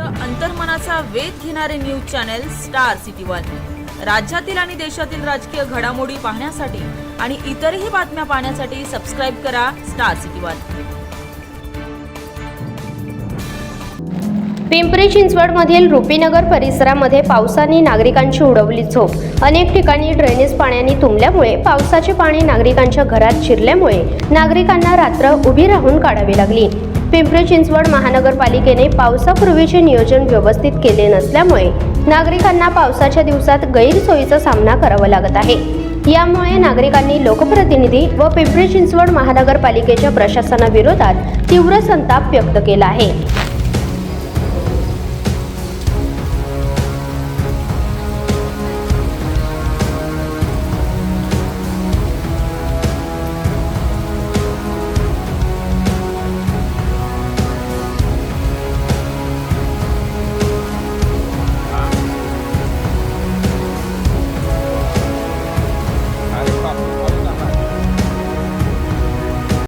अंतर्मनाचा वेध घेणारे news channel Star City One. राज्यातील आणि देशातील राजकीय घडामोडी पाहण्यासाठी आणि इतरही बातम्या पाहण्यासाठी सबस्क्राईब करा स्टार सिटी वन. पिंपरी चिंचवडमधील रुपीनगर परिसरामध्ये पावसाने नागरिकांची उडवली झोप. अनेक ठिकाणी ड्रेनेज पाण्याने तुंबल्यामुळे पावसाचे पाणी नागरिकांच्या घरात शिरल्यामुळे नागरिकांना रात्र उभी राहून काढावी लागली. पिंपरी चिंचवड महानगरपालिकेने पावसापूर्वीचे नियोजन व्यवस्थित केले नसल्यामुळे नागरिकांना पावसाच्या दिवसात गैरसोयीचा सामना करावा लागत आहे. यामुळे नागरिकांनी लोकप्रतिनिधी व पिंपरी चिंचवड महानगरपालिकेच्या प्रशासनाविरोधात तीव्र संताप व्यक्त केला आहे.